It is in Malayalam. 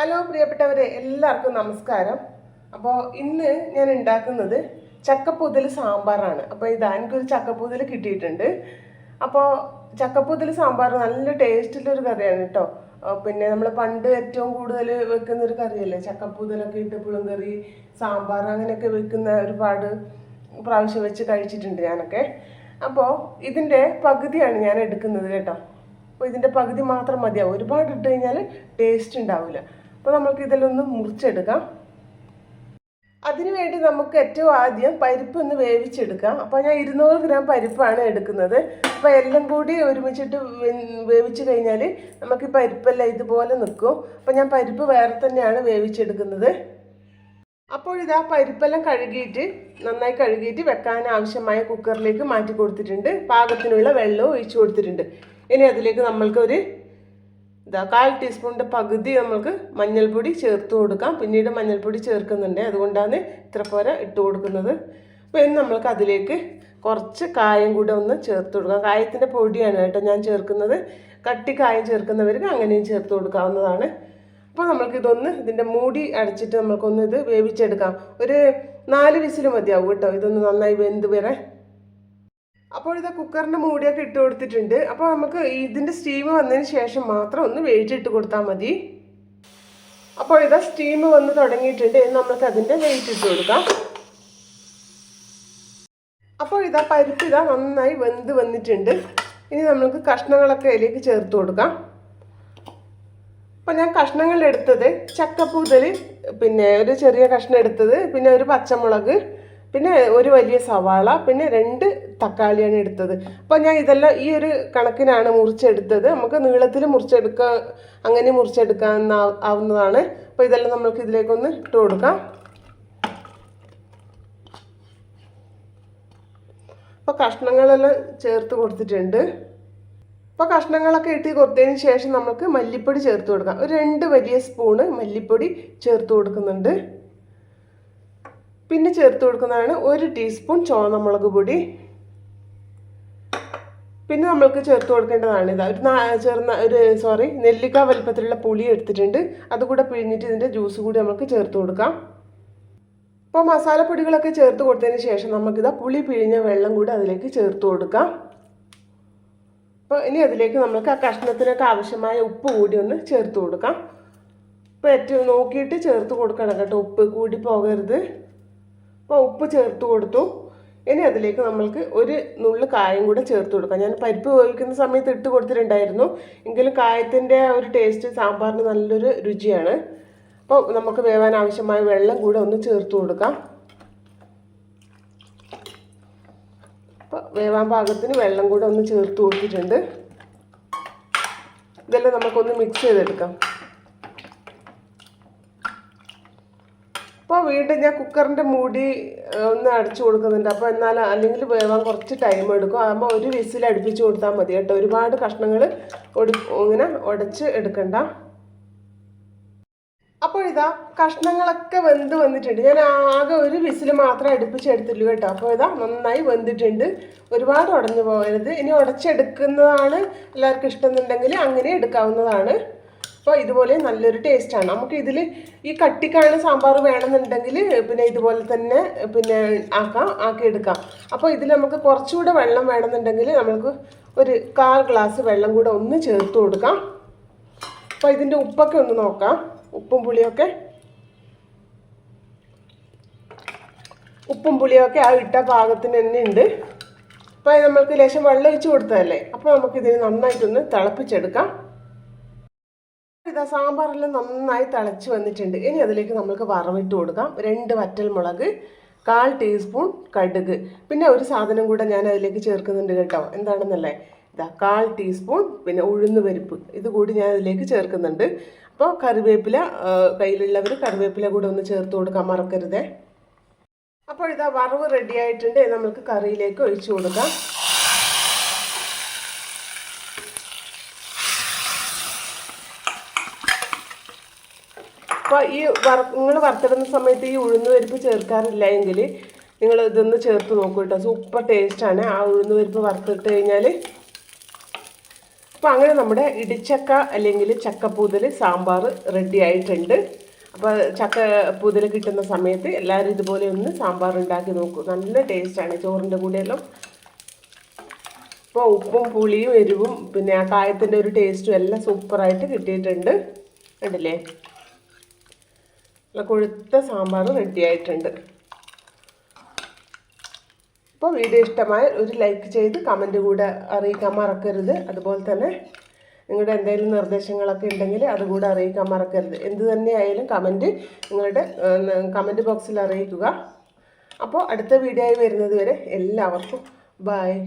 ഹലോ പ്രിയപ്പെട്ടവരെ എല്ലാവർക്കും നമസ്കാരം. അപ്പോൾ ഇന്ന് ഞാൻ ഉണ്ടാക്കുന്നത് ചക്കപ്പൂതൽ സാമ്പാറാണ്. അപ്പോൾ ഇതാ എനിക്കൊരു ചക്കപ്പൂതൽ കിട്ടിയിട്ടുണ്ട്. അപ്പോൾ ചക്കപ്പൂതൽ സാമ്പാർ നല്ല ടേസ്റ്റുള്ളൊരു കറിയാണ് കേട്ടോ പിന്നെ നമ്മൾ പണ്ട് ഏറ്റവും കൂടുതൽ വെക്കുന്ന ഒരു കറിയല്ലേ? ചക്കപ്പൂതലൊക്കെ ഇട്ട് പുളിങ്കറി സാമ്പാർ അങ്ങനെയൊക്കെ വെക്കുന്ന ഒരുപാട് പ്രാവശ്യം വെച്ച് കഴിച്ചിട്ടുണ്ട് ഞാനൊക്കെ. അപ്പോൾ ഇതിന്റെ പകുതിയാണ് ഞാൻ എടുക്കുന്നത് കേട്ടോ. അപ്പോൾ ഇതിന്റെ പകുതി മാത്രം മതിയാവും. ഒരുപാട് ഇട്ട് കഴിഞ്ഞാൽ ടേസ്റ്റ് ഉണ്ടാവില്ല. അപ്പോൾ നമുക്ക് ഇതിലൊന്ന് മുറിച്ചെടുക്കാം. അതിനുവേണ്ടി നമുക്ക് ഏറ്റവും ആദ്യം പരിപ്പ് ഒന്ന് വേവിച്ചെടുക്കാം. അപ്പോൾ ഞാൻ ഇരുന്നൂറ് ഗ്രാം പരിപ്പാണ് എടുക്കുന്നത്. അപ്പോൾ എല്ലാം കൂടി ഒരുമിച്ചിട്ട് വേവിച്ച് കഴിഞ്ഞാൽ നമുക്ക് ഈ പരിപ്പെല്ലാം ഇതുപോലെ നിൽക്കും അപ്പോൾ ഞാൻ പരിപ്പ് വേറെ തന്നെയാണ് വേവിച്ചെടുക്കുന്നത്. അപ്പോൾ ഇതാ പരിപ്പെല്ലാം കഴുകിയിട്ട് നന്നായി കഴുകിയിട്ട് വെക്കാൻ ആവശ്യമായ കുക്കറിലേക്ക് മാറ്റി കൊടുത്തിട്ടുണ്ട്. പാകത്തിനുള്ള വെള്ളവും ഒഴിച്ചു കൊടുത്തിട്ടുണ്ട്. ഇനി അതിലേക്ക് നമ്മൾക്ക് ഒരു ഇതാ കാൽ ടീസ്പൂണിന്റെ പകുതി നമ്മൾക്ക് മഞ്ഞൾപ്പൊടി ചേർത്ത് കൊടുക്കാം. പിന്നീട് മഞ്ഞൾപ്പൊടി ചേർക്കുന്നുണ്ട്. അതുകൊണ്ടാണ് ഇത്ര പോര ഇട്ട് കൊടുക്കുന്നത്. അപ്പോൾ ഇനി നമ്മൾക്ക് അതിലേക്ക് കുറച്ച് കായം കൂടെ ഒന്ന് ചേർത്ത് കൊടുക്കാം. കായത്തിന്റെ പൊടിയാണ് കേട്ടോ ഞാൻ ചേർക്കുന്നത്. കട്ടി കായം ചേർക്കുന്നവർക്ക് അങ്ങനെയും ചേർത്ത് കൊടുക്കാവുന്നതാണ്. അപ്പോൾ നമ്മൾക്ക് ഇതൊന്ന് ഇതിന്റെ മൂടി അടച്ചിട്ട് നമ്മൾക്കൊന്ന് ഇത് വേവിച്ചെടുക്കാം. ഒരു നാല് വിസിൽ മതിയാവും കേട്ടോ. ഇതൊന്ന് നന്നായി വെന്ത് വരെ അപ്പോൾ ഇത് കുക്കറിന്റെ മൂടിയൊക്കെ ഇട്ട് കൊടുത്തിട്ടുണ്ട്. അപ്പോൾ നമുക്ക് ഇതിന്റെ സ്റ്റീം വന്നതിന് ശേഷം മാത്രം ഒന്ന് വെയിറ്റ് ഇട്ട് കൊടുത്താൽ മതി. അപ്പോൾ ഇതാ സ്റ്റീം വന്ന് തുടങ്ങിയിട്ടുണ്ട്. നമുക്ക് അതിന്റെ വെയിറ്റ് ഇട്ട് കൊടുക്കാം. അപ്പോൾ ഇതാ പരിപ്പ് ഇതാ നന്നായി വെന്ത് വന്നിട്ടുണ്ട്. ഇനി നമുക്ക് കഷ്ണങ്ങളൊക്കെ അതിലേക്ക് ചേർത്ത് കൊടുക്കാം. അപ്പോൾ ഞാൻ കഷ്ണങ്ങൾ എടുത്തത് ചക്കപ്പൂതൽ പിന്നെ ഒരു ചെറിയ കഷ്ണം എടുത്തത് പിന്നെ ഒരു പച്ചമുളക് പിന്നെ ഒരു വലിയ സവാള പിന്നെ രണ്ട് തക്കാളിയാണ് എടുത്തത്. അപ്പോൾ ഞാൻ ഇതെല്ലാം ഈ ഒരു കണക്കിനാണ് മുറിച്ചെടുത്തത്. നമുക്ക് നീളത്തിൽ മുറിച്ചെടുക്കുക അങ്ങനെ മുറിച്ചെടുക്കാൻ ആവുന്നതാണ്. അപ്പോൾ ഇതെല്ലാം നമുക്ക് ഇതിലേക്കൊന്ന് ഇട്ട് കൊടുക്കാം. അപ്പോൾ കഷ്ണങ്ങളെല്ലാം ചേർത്ത് കൊടുത്തിട്ടുണ്ട്. അപ്പോൾ കഷ്ണങ്ങളൊക്കെ ഇട്ട് കൊടുത്തതിന് ശേഷം നമുക്ക് മല്ലിപ്പൊടി ചേർത്ത് കൊടുക്കാം. ഒരു രണ്ട് വലിയ സ്പൂണ് മല്ലിപ്പൊടി ചേർത്ത് കൊടുക്കുന്നുണ്ട്. പിന്നെ ചേർത്ത് കൊടുക്കുന്നതാണ് ഒരു ടീസ്പൂൺ ചുവന്ന മുളക് പൊടി. പിന്നെ നമ്മൾക്ക് ചേർത്ത് കൊടുക്കേണ്ടതാണ് ഇതാ ഒരു ചേർന്ന ഒരു സോറി നെല്ലിക്ക വലുപ്പത്തിലുള്ള പുളി എടുത്തിട്ടുണ്ട്. അതുകൂടെ പിഴിഞ്ഞിട്ട് ഇതിന്റെ ജ്യൂസ് കൂടി നമുക്ക് ചേർത്ത് കൊടുക്കാം. അപ്പോൾ മസാലപ്പൊടികളൊക്കെ ചേർത്ത് കൊടുത്തതിന് ശേഷം നമുക്കിതാ പുളി പിഴിഞ്ഞ വെള്ളം കൂടി അതിലേക്ക് ചേർത്ത് കൊടുക്കാം. അപ്പോൾ ഇനി അതിലേക്ക് നമുക്ക് ആ കഷ്ണത്തിനൊക്കെ ആവശ്യമായ ഉപ്പ് കൂടി ഒന്ന് ചേർത്ത് കൊടുക്കാം. അപ്പോൾ ഏറ്റവും നോക്കിയിട്ട് ചേർത്ത് കൊടുക്കണം കേട്ടോ ഉപ്പ് കൂടി പോകരുത്. അപ്പോൾ ഉപ്പ് ചേർത്ത് കൊടുത്തു. ഇനി അതിലേക്ക് നമ്മൾക്ക് ഒരു നുള്ളു കായം കൂടെ ചേർത്ത് കൊടുക്കാം. ഞാൻ പരിപ്പ് വേവിക്കുന്ന സമയത്ത് ഇട്ട് കൊടുത്തിട്ടുണ്ടായിരുന്നു. എങ്കിലും കായത്തിന്റെ ഒരു ടേസ്റ്റ് സാമ്പാറിന് നല്ലൊരു രുചിയാണ്. അപ്പോൾ നമുക്ക് വേവാൻ ആവശ്യമായ വെള്ളം കൂടെ ഒന്ന് ചേർത്ത് കൊടുക്കാം. അപ്പോൾ വേവാൻ പാകത്തിന് വെള്ളം കൂടെ ഒന്ന് ചേർത്ത് കൊടുത്തിട്ടുണ്ട്. ഇതെല്ലാം നമുക്കൊന്ന് മിക്സ് ചെയ്തെടുക്കാം. അപ്പോൾ വീണ്ടും ഞാൻ കുക്കറിന്റെ മൂടി ഒന്ന് അടച്ചു കൊടുക്കുന്നുണ്ട്. അപ്പോൾ എന്നാൽ അല്ലെങ്കിൽ വേവാൻ കുറച്ച് ടൈം എടുക്കും. ആകുമ്പോൾ ഒരു വിസിൽ അടുപ്പിച്ച് കൊടുത്താൽ മതി കേട്ടോ. ഒരുപാട് കഷ്ണങ്ങൾ ഇങ്ങനെ ഉടച്ച് എടുക്കണ്ട. അപ്പോൾ ഇതാ കഷ്ണങ്ങളൊക്കെ വെന്ത് വന്നിട്ടുണ്ട്. ഞാൻ ആകെ ഒരു വിസിൽ മാത്രമേ അടുപ്പിച്ചെടുത്തുള്ളൂ കേട്ടോ. അപ്പോൾ ഇതാ നന്നായി വെന്തിട്ടുണ്ട്. ഒരുപാട് ഉടഞ്ഞു പോകരുത്. ഇനി ഉടച്ചെടുക്കുന്നതാണ് എല്ലാവർക്കും ഇഷ്ടമെന്നുണ്ടെങ്കിൽ അങ്ങനെ എടുക്കാവുന്നതാണ്. അപ്പോൾ ഇതുപോലെ നല്ലൊരു ടേസ്റ്റാണ് നമുക്ക് ഇതിൽ ഈ കട്ടിക്കാണ് സാമ്പാർ വേണമെന്നുണ്ടെങ്കിൽ പിന്നെ ഇതുപോലെ തന്നെ പിന്നെ ആക്കാം ആക്കി എടുക്കാം. അപ്പോൾ ഇതിൽ നമുക്ക് കുറച്ചുകൂടെ വെള്ളം വേണമെന്നുണ്ടെങ്കിൽ നമുക്ക് ഒരു കാൽ ഗ്ലാസ് വെള്ളം കൂടെ ഒന്ന് ചേർത്ത് കൊടുക്കാം. അപ്പോൾ ഇതിന്റെ ഉപ്പൊക്കെ ഒന്ന് നോക്കാം. ഉപ്പും പുളിയൊക്കെ. ഉപ്പും പുളിയൊക്കെ ആ ഇട്ട പാകത്തിന് തന്നെ ഉണ്ട്. അപ്പോൾ നമ്മൾക്ക് ലേശം വെള്ളം ഒഴിച്ച് കൊടുത്തതല്ലേ? അപ്പോൾ നമുക്കിതിന് നന്നായിട്ടൊന്ന് തിളപ്പിച്ചെടുക്കാം. ഇതാ സാമ്പാറെല്ലാം നന്നായി തിളച്ച് വന്നിട്ടുണ്ട്. ഇനി അതിലേക്ക് നമുക്ക് വറവിട്ട് കൊടുക്കാം. രണ്ട് വറ്റൽ മുളക് കാൽ ടീസ്പൂൺ കടുക്. പിന്നെ ഒരു സാധനം കൂടെ ഞാൻ അതിലേക്ക് ചേർക്കുന്നുണ്ട് കേട്ടോ. എന്താണെന്നല്ലേ? ഇതാ കാൽ ടീസ്പൂൺ പിന്നെ ഉഴുന്ന് പരിപ്പ്. ഇത് കൂടി ഞാൻ അതിലേക്ക് ചേർക്കുന്നുണ്ട്. അപ്പോൾ കറിവേപ്പില കയ്യിലുള്ളവർ കറിവേപ്പില കൂടെ ഒന്ന് ചേർത്ത് കൊടുക്കാൻ മറക്കരുതേ. അപ്പോൾ ഇതാ വറവ് റെഡി ആയിട്ടുണ്ട്. നമുക്ക് കറിയിലേക്ക് ഒഴിച്ചു കൊടുക്കാം. അപ്പോൾ ഈ വറ നിങ്ങൾ വറുത്തിടുന്ന സമയത്ത് ഈ ഉഴുന്ന് പരിപ്പ് ചേർക്കാറില്ല എങ്കിൽ നിങ്ങൾ ഇതൊന്ന് ചേർത്ത് നോക്കൂ കേട്ടോ സൂപ്പർ ടേസ്റ്റാണ് ആ ഉഴുന്ന് പരിപ്പ് വറുത്തിട്ട് കഴിഞ്ഞാൽ അപ്പോൾ അങ്ങനെ നമ്മുടെ ഇടിച്ചക്ക അല്ലെങ്കിൽ ചക്കപ്പൂതൽ സാമ്പാർ റെഡി ആയിട്ടുണ്ട്. അപ്പോൾ ചക്ക കിട്ടുന്ന സമയത്ത് എല്ലാവരും ഇതുപോലെ ഒന്ന് സാമ്പാർ ഉണ്ടാക്കി നോക്കൂ. നല്ല ടേസ്റ്റാണ് ചോറിന്റെ കൂടെയെല്ലാം. അപ്പോൾ ഉപ്പും പുളിയും എരിവും പിന്നെ ആ കായത്തിന്റെ ഒരു ടേസ്റ്റും എല്ലാം സൂപ്പറായിട്ട് കിട്ടിയിട്ടുണ്ട്. കണ്ടില്ലേ? കൊഴുത്ത സാമ്പാർ റെഡി ആയിട്ടുണ്ട് അപ്പോൾ വീഡിയോ ഇഷ്ടമായ ഒരു ലൈക്ക് ചെയ്ത് കമന്റ് കൂടെ അറിയിക്കാൻ മറക്കരുത്. അതുപോലെ തന്നെ നിങ്ങളുടെ എന്തെങ്കിലും നിർദ്ദേശങ്ങളൊക്കെ ഉണ്ടെങ്കിൽ അതുകൂടെ അറിയിക്കാൻ മറക്കരുത്. എന്ത് തന്നെയായാലും കമന്റ് നിങ്ങളുടെ കമന്റ് ബോക്സിൽ അറിയിക്കുക. അപ്പോൾ അടുത്ത വീഡിയോ ആയി വരുന്നത് വരെ എല്ലാവർക്കും ബായ്